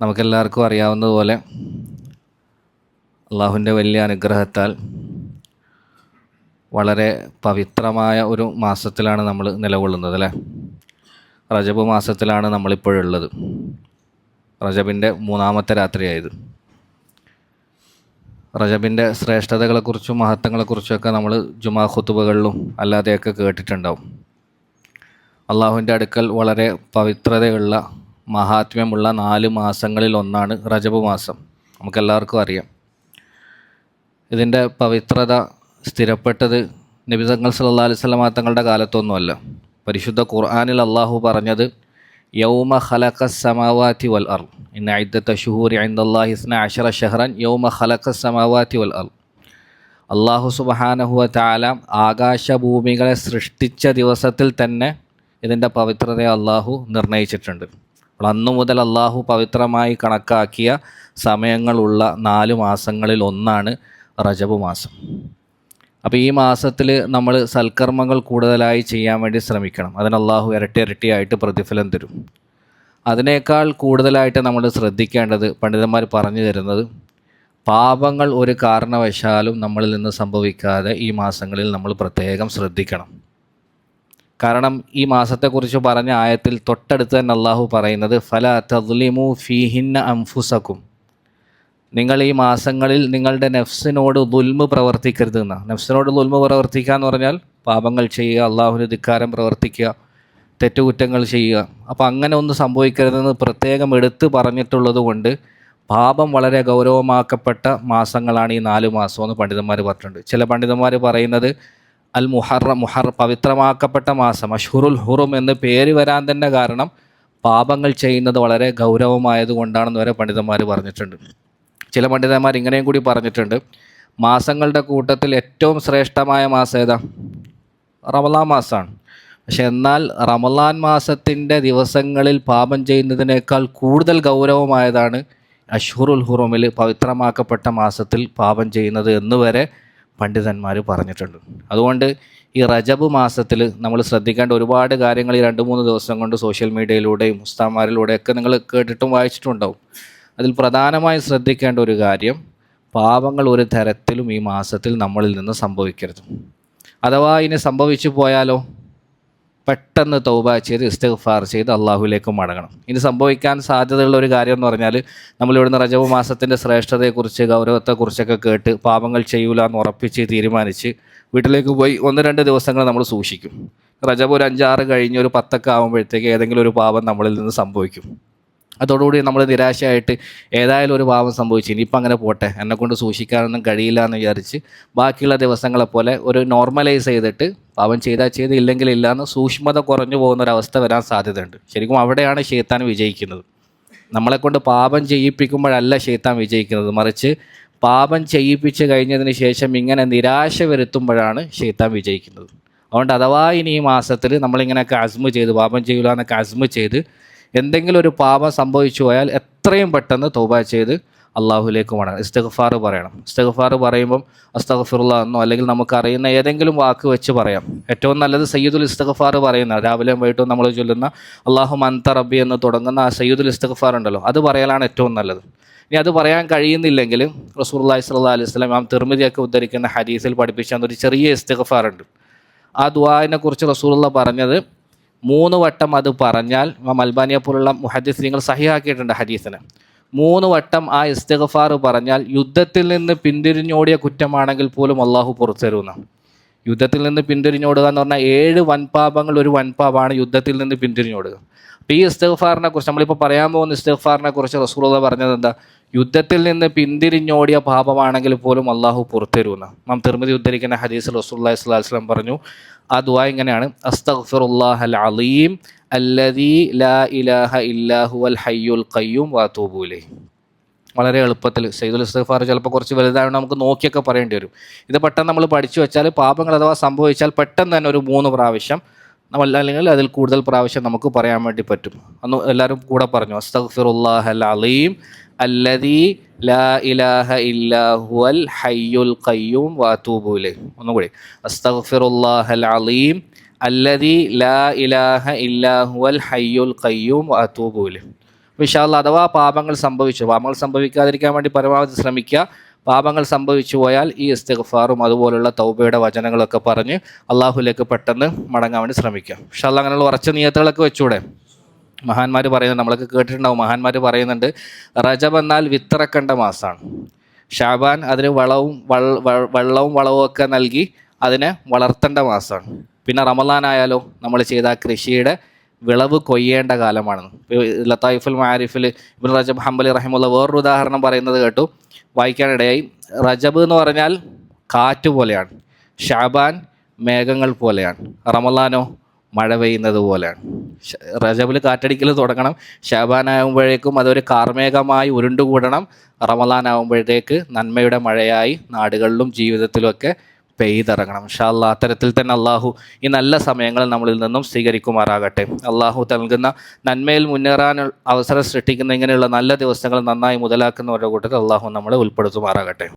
നമുക്കെല്ലാവർക്കും അറിയാവുന്നതുപോലെ അള്ളാഹുവിന്റെ വലിയ അനുഗ്രഹത്താൽ വളരെ പവിത്രമായ ഒരു മാസത്തിലാണ് നമ്മൾ നിലകൊള്ളുന്നത് അല്ലേ? റജബ് മാസത്തിലാണ് നമ്മളിപ്പോഴുള്ളത്. റജബിന്റെ മൂന്നാമത്തെ രാത്രിയായത്. റജബിന്റെ ശ്രേഷ്ഠതകളെക്കുറിച്ചും മഹത്വങ്ങളെക്കുറിച്ചൊക്കെ നമ്മൾ ജുമാ ഖുത്തുബകളിലും അല്ലാതെയൊക്കെ കേട്ടിട്ടുണ്ടാവും. അള്ളാഹുവിന്റെ അടുക്കൽ വളരെ പവിത്രതയുള്ള മഹാത്മ്യമുള്ള നാല് മാസങ്ങളിൽ ഒന്നാണ് റജബ് മാസം. നമുക്കെല്ലാവർക്കും അറിയാം. ഇതിന്റെ പവിത്രത സ്ഥിരപ്പെട്ടത് നബിതങ്ങൾ സല്ലാ അലൈഹി സ്വലമാ തങ്ങളുടെ കാലത്തൊന്നുമല്ല. പരിശുദ്ധ ഖുർആാനിൽ അള്ളാഹു പറഞ്ഞത് യൗമ ഖലഖ സമാവാത്തി വൽ അർ ഇന്ന ഐദ്ദത്ത ഷുഹൂരി ഐന്ദല്ലാഹി ഇസ്ന അഷറ ഷെഹ്റൻ യൗമ ഖലഖ സമാവാത്തി വൽ അർ അള്ളാഹു സുബഹാനഹുവ താല ആകാശഭൂമികളെ സൃഷ്ടിച്ച ദിവസത്തിൽ തന്നെ ഇതിന്റെ പവിത്രതയെ അള്ളാഹു നിർണയിച്ചിട്ടുണ്ട്. അപ്പോൾ അന്നു മുതൽ അള്ളാഹു പവിത്രമായി കണക്കാക്കിയ സമയങ്ങളുള്ള നാല് മാസങ്ങളിൽ ഒന്നാണ് റജബ് മാസം. അപ്പോൾ ഈ മാസത്തിൽ നമ്മൾ സൽക്കർമ്മങ്ങൾ കൂടുതലായി ചെയ്യാൻ വേണ്ടി ശ്രമിക്കണം. അതിന് അള്ളാഹു ഇരട്ടി ഇരട്ടിയായിട്ട് പ്രതിഫലം തരും. അതിനേക്കാൾ കൂടുതലായിട്ട് നമ്മൾ ശ്രദ്ധിക്കേണ്ടത് പണ്ഡിതന്മാർ പറഞ്ഞു തരുന്നത് പാപങ്ങൾ ഒരു കാരണവശാലും നമ്മളിൽ നിന്ന് സംഭവിക്കാതെ ഈ മാസങ്ങളിൽ നമ്മൾ പ്രത്യേകം ശ്രദ്ധിക്കണം. കാരണം ഈ മാസത്തെക്കുറിച്ച് പറഞ്ഞ ആയത്തിൽ തൊട്ടടുത്ത് തന്നെ അള്ളാഹു പറയുന്നത് ഫല തദ്ലിമു ഫീഹിന്ന അംഫുസക്കും നിങ്ങൾ ഈ മാസങ്ങളിൽ നിങ്ങളുടെ നെഫ്സിനോട് ദുൽമ് പ്രവർത്തിക്കരുത് എന്നാണ് നെഫ്സിനോട് ദുൽമ് പ്രവർത്തിക്കുക എന്ന് പറഞ്ഞാൽ പാപങ്ങൾ ചെയ്യുക അള്ളാഹുവിന് ധിക്കാരം പ്രവർത്തിക്കുക തെറ്റുകുറ്റങ്ങൾ ചെയ്യുക. അപ്പോൾ അങ്ങനെ ഒന്നും സംഭവിക്കരുതെന്ന് പ്രത്യേകം എടുത്ത് പറഞ്ഞിട്ടുള്ളത് കൊണ്ട് പാപം വളരെ ഗൗരവമാക്കപ്പെട്ട മാസങ്ങളാണ് ഈ നാല് മാസം എന്ന് പണ്ഡിതന്മാർ പറഞ്ഞിട്ടുണ്ട്. ചില പണ്ഡിതന്മാർ പറയുന്നത് അൽ മുഹറ മുഹർ പവിത്രമാക്കപ്പെട്ട മാസം അഷ്ഹുറുൽ ഹുറും എന്ന് പേര് വരാൻ തന്നെ കാരണം പാപങ്ങൾ ചെയ്യുന്നത് വളരെ ഗൗരവമായതുകൊണ്ടാണെന്ന് വരെ പണ്ഡിതന്മാർ പറഞ്ഞിട്ടുണ്ട്. ചില പണ്ഡിതന്മാർ ഇങ്ങനെയും കൂടി പറഞ്ഞിട്ടുണ്ട്. മാസങ്ങളുടെ കൂട്ടത്തിൽ ഏറ്റവും ശ്രേഷ്ഠമായ മാസം ഏതാ? റമലാൻ മാസമാണ്. പക്ഷെ എന്നാൽ റമലാൻ മാസത്തിന്റെ ദിവസങ്ങളിൽ പാപം ചെയ്യുന്നതിനേക്കാൾ കൂടുതൽ ഗൗരവമായതാണ് അഷ്ഹുറുൽ ഹുറുമിൽ പവിത്രമാക്കപ്പെട്ട മാസത്തിൽ പാപം ചെയ്യുന്നത് എന്ന് വരെ പണ്ഡിതന്മാർ പറഞ്ഞിട്ടുണ്ട്. അതുകൊണ്ട് ഈ റജബ് മാസത്തിൽ നമ്മൾ ശ്രദ്ധിക്കേണ്ട ഒരുപാട് കാര്യങ്ങൾ ഈ രണ്ട് മൂന്ന് ദിവസം കൊണ്ട് സോഷ്യൽ മീഡിയയിലൂടെയും ഉസ്താമാരിലൂടെയൊക്കെ നിങ്ങൾ കേട്ടിട്ടും വായിച്ചിട്ടുണ്ടാവും. അതിൽ പ്രധാനമായും ശ്രദ്ധിക്കേണ്ട ഒരു കാര്യം പാപങ്ങൾ ഒരു തരത്തിലും ഈ മാസത്തിൽ നമ്മളിൽ നിന്ന് സംഭവിക്കരുത്. അഥവാ ഇനി സംഭവിച്ചു പോയാലോ? പെട്ടെന്ന് തൗബ ചെയ്ത് ഇസ്തഗ്ഫാർ ചെയ്ത് അള്ളാഹുലേക്ക് മടങ്ങണം. ഇനി സംഭവിക്കാൻ സാധ്യതയുള്ള ഒരു കാര്യം എന്ന് പറഞ്ഞാൽ നമ്മളിവിടുന്ന് റജബ് മാസത്തിന്റെ ശ്രേഷ്ഠതയെക്കുറിച്ച് ഗൗരവത്തെക്കുറിച്ചൊക്കെ കേട്ട് പാപങ്ങൾ ചെയ്യൂല എന്ന് ഉറപ്പിച്ച് തീരുമാനിച്ച് വീട്ടിലേക്ക് പോയി ഒന്ന് രണ്ട് ദിവസങ്ങൾ നമ്മൾ സൂക്ഷിക്കും. റജബ് ഒരു അഞ്ചാറ് കഴിഞ്ഞ് ഒരു പത്തൊക്കെ ആകുമ്പോഴത്തേക്ക് ഏതെങ്കിലും ഒരു പാപം നമ്മളിൽ നിന്ന് സംഭവിക്കും. അതോടുകൂടി നമ്മൾ നിരാശയായിട്ട് ഏതായാലും ഒരു പാപം സംഭവിച്ചു. ഇനിയിപ്പോൾ അങ്ങനെ പോട്ടെ. എന്നെക്കൊണ്ട് സൂക്ഷിക്കാനൊന്നും കഴിയില്ല എന്ന് വിചാരിച്ച് ബാക്കിയുള്ള ദിവസങ്ങളെപ്പോലെ ഒരു നോർമലൈസ് ചെയ്തിട്ട് പാവം ചെയ്താൽ ചെയ്ത് ഇല്ലെങ്കിൽ ഇല്ല എന്ന് സൂക്ഷ്മത കുറഞ്ഞു പോകുന്ന ഒരവസ്ഥ വരാൻ സാധ്യതയുണ്ട്. ശരിക്കും അവിടെയാണ് ഷെയ്ത്താൻ വിജയിക്കുന്നത്. നമ്മളെക്കൊണ്ട് പാപം ചെയ്യിപ്പിക്കുമ്പോഴല്ല ഷെയ്ത്താൻ വിജയിക്കുന്നത്. മറിച്ച് പാപം ചെയ്യിപ്പിച്ച് കഴിഞ്ഞതിന് ശേഷം ഇങ്ങനെ നിരാശ വരുത്തുമ്പോഴാണ് ഷെയ്ത്താൻ വിജയിക്കുന്നത്. അതുകൊണ്ട് അഥവാ ഇനി ഈ മാസത്തിൽ നമ്മളിങ്ങനെ അസ്മു ചെയ്ത് പാപം ചെയ്യില്ല എന്നൊക്കെ അസ്മ ചെയ്ത് എന്തെങ്കിലും ഒരു പാപം സംഭവിച്ചു പോയാൽ എത്രയും പെട്ടെന്ന് തൗബ ചെയ്ത് അള്ളാഹുലേക്ക് മടങ്ങണം ഇസ്തഗഫാർ പറയണം. ഇസ്തഗഫാർ പറയുമ്പം അസ്തഗഫിറുള്ള എന്നോ അല്ലെങ്കിൽ നമുക്കറിയുന്ന ഏതെങ്കിലും വാക്ക് വെച്ച് പറയാം. ഏറ്റവും നല്ലത് സയ്യിദുൽ ഇസ്തഗഫാർ പറയുന്ന രാവിലെയും വൈകിട്ടും നമ്മൾ ചൊല്ലുന്ന അള്ളാഹു മന്ത റബ്ബി എന്ന് തുടങ്ങുന്ന ആ സയ്യിദുൽ ഇസ്തഗഫാർ ഉണ്ടല്ലോ അത് പറയലാണ് ഏറ്റവും നല്ലത്. ഇനി അത് പറയാൻ കഴിയുന്നില്ലെങ്കിൽ റസൂർല്ലാഹി സ്വല്ലാ അലൈഹി സ്വലം ആ തിർമിതിയൊക്കെ ഉദ്ധരിക്കുന്ന ഹദീസിൽ പഠിപ്പിച്ച ഒരു ചെറിയ ഇസ്തഗ്ഫാർ ഉണ്ട് ആ ദുആനെ കുറിച്ച് റസൂലുള്ള പറഞ്ഞത് മൂന്ന് വട്ടം അത് പറഞ്ഞാൽ ഇമാം അൽബാനിയെ പോലുള്ള നിങ്ങൾ സഹിയാക്കിയിട്ടുണ്ട് ഹദീസിന്. മൂന്ന് വട്ടം ആ ഇസ്തഗഫാർ പറഞ്ഞാൽ യുദ്ധത്തിൽ നിന്ന് പിന്തിരിഞ്ഞോടിയ കുറ്റമാണെങ്കിൽ പോലും അള്ളാഹു പുറത്തു യുദ്ധത്തിൽ നിന്ന് പിന്തിരിഞ്ഞോടുക എന്ന് പറഞ്ഞാൽ ഏഴ് വൻപാപങ്ങൾ ഒരു വൻപാപാണ് യുദ്ധത്തിൽ നിന്ന് പിന്തിരിഞ്ഞോടുക. അപ്പോൾ ഈ ഇസ്തഗഫാറിനെ കുറിച്ച് നമ്മളിപ്പോൾ പറയാൻ പോകുന്ന ഇസ്തഗഫാറിനെ കുറിച്ച് റസൂലുള്ള പറഞ്ഞത് എന്താ? യുദ്ധത്തിൽ നിന്ന് പിന്തിരിഞ്ഞോടിയ പാപമാണെങ്കിൽ പോലും അള്ളാഹു പുറത്തരുമെന്ന് നാം തിരുമതി ഉദ്ധരിക്കുന്ന ഹദീസ് റസൂല്ലാ വസ്ലാം പറഞ്ഞു ആ ദുആ ഇങ്ങനെയാണ് അസ്തഗ്ഫിറുല്ലാഹ് അൽ ലാ ഇലാഹ ഇല്ലാഹു അൽ ഹയ്യുൽ ഖയ്യൂം വാത്തൂബുലേ വളരെ എളുപ്പത്തിൽ സൈദുൽ ഇസ്തഫാർ ചിലപ്പോൾ കുറച്ച് വലുതായതുകൊണ്ട് നമുക്ക് നോക്കിയൊക്കെ പറയേണ്ടി വരും. ഇത് പെട്ടെന്ന് നമ്മൾ പഠിച്ചു വെച്ചാൽ പാപങ്ങൾ അഥവാ സംഭവിച്ചാൽ പെട്ടെന്ന് തന്നെ ഒരു മൂന്ന് പ്രാവശ്യം നമ്മൾ അല്ലെങ്കിൽ അതിൽ കൂടുതൽ പ്രാവശ്യം നമുക്ക് പറയാൻ വേണ്ടി പറ്റും. അന്ന് എല്ലാവരും കൂടെ പറഞ്ഞു അസ്തഫിറുല്ലാഹ് അൽ അലീം അല്ലദീ ലാ ഇലാഹ ഇല്ലാഹുൽ ഹയ്യുൽ ഖയ്യൂം വാത്തൂബുലെ ഒന്നുകൂടി. അസ്തഗ്ഫിറുല്ലാഹൽ അലീം. അല്ലദീ ലാ ഇലാഹ ഇല്ലാഹുൽ ഹയ്യുൽ ഖയ്യൂം വാത്തൂബുലെ വിശാല അഥവാ പാപങ്ങൾ സംഭവിച്ചു. പാപങ്ങൾ സംഭവിക്കാതിരിക്കാൻ വേണ്ടി പരമാവധി ശ്രമിക്കുക. പാപങ്ങൾ സംഭവിച്ചു പോയാൽ ഈ ഇസ്തിഗ്ഫാറും അതുപോലുള്ള തൗബയുടെ വചനങ്ങളൊക്കെ പറഞ്ഞ് അള്ളാഹുലേക്ക് പെട്ടെന്ന് മടങ്ങാൻ വേണ്ടി ശ്രമിക്കുക. വിശാല അങ്ങനെയുള്ള ഉറച്ച നിയത്തുകളൊക്കെ വെച്ചൂടെ? മഹാന്മാർ പറയുന്നത് നമ്മളൊക്കെ കേട്ടിട്ടുണ്ടാവും മഹാന്മാർ പറയുന്നുണ്ട് റജബ് എന്നാൽ വിത്തിറക്കേണ്ട മാസമാണ് ഷാബാൻ അതിന് വളവും വെള്ളവും വളവും ഒക്കെ നൽകി അതിനെ വളർത്തേണ്ട മാസമാണ് പിന്നെ റമലാനായാലോ നമ്മൾ ചെയ്ത കൃഷിയുടെ വിളവ് കൊയ്യേണ്ട കാലമാണ്. ലത്തായിഫുൽ മാരിഫിൽ ഇബിൻ റജബ് ഹംബലി റഹിമുള്ള വേറൊരു ഉദാഹരണം പറയുന്നത് കേട്ടു. വായിക്കാനിടയായി. റജബ് എന്ന് പറഞ്ഞാൽ കാറ്റ് പോലെയാണ്. ഷാബാൻ മേഘങ്ങൾ പോലെയാണ്. റമലാനോ മഴ പെയ്യുന്നത് പോലെയാണ്. റജബിൽ കാറ്റടിക്കൽ തുടങ്ങണം. ഷാബാനാകുമ്പോഴേക്കും അതൊരു കാർമേകമായി ഉരുണ്ടുകൂടണം. റമലാനാകുമ്പോഴത്തേക്ക് നന്മയുടെ മഴയായി നാടുകളിലും ജീവിതത്തിലുമൊക്കെ പെയ്തിറങ്ങണം. ഇൻഷാല്ലാ അത്തരത്തിൽ തന്നെ അള്ളാഹു ഈ നല്ല സമയങ്ങൾ നമ്മളിൽ നിന്നും സ്വീകരിക്കുമാറാകട്ടെ. അള്ളാഹു നൽകുന്ന നന്മയിൽ മുന്നേറാൻ അവസരം സൃഷ്ടിക്കുന്ന ഇങ്ങനെയുള്ള നല്ല ദിവസങ്ങൾ നന്നായി മുതലാക്കുന്നവരുടെ കൂട്ടത്തിൽ അള്ളാഹു നമ്മളെ ഉൾപ്പെടുത്തുമാറാകട്ടെ.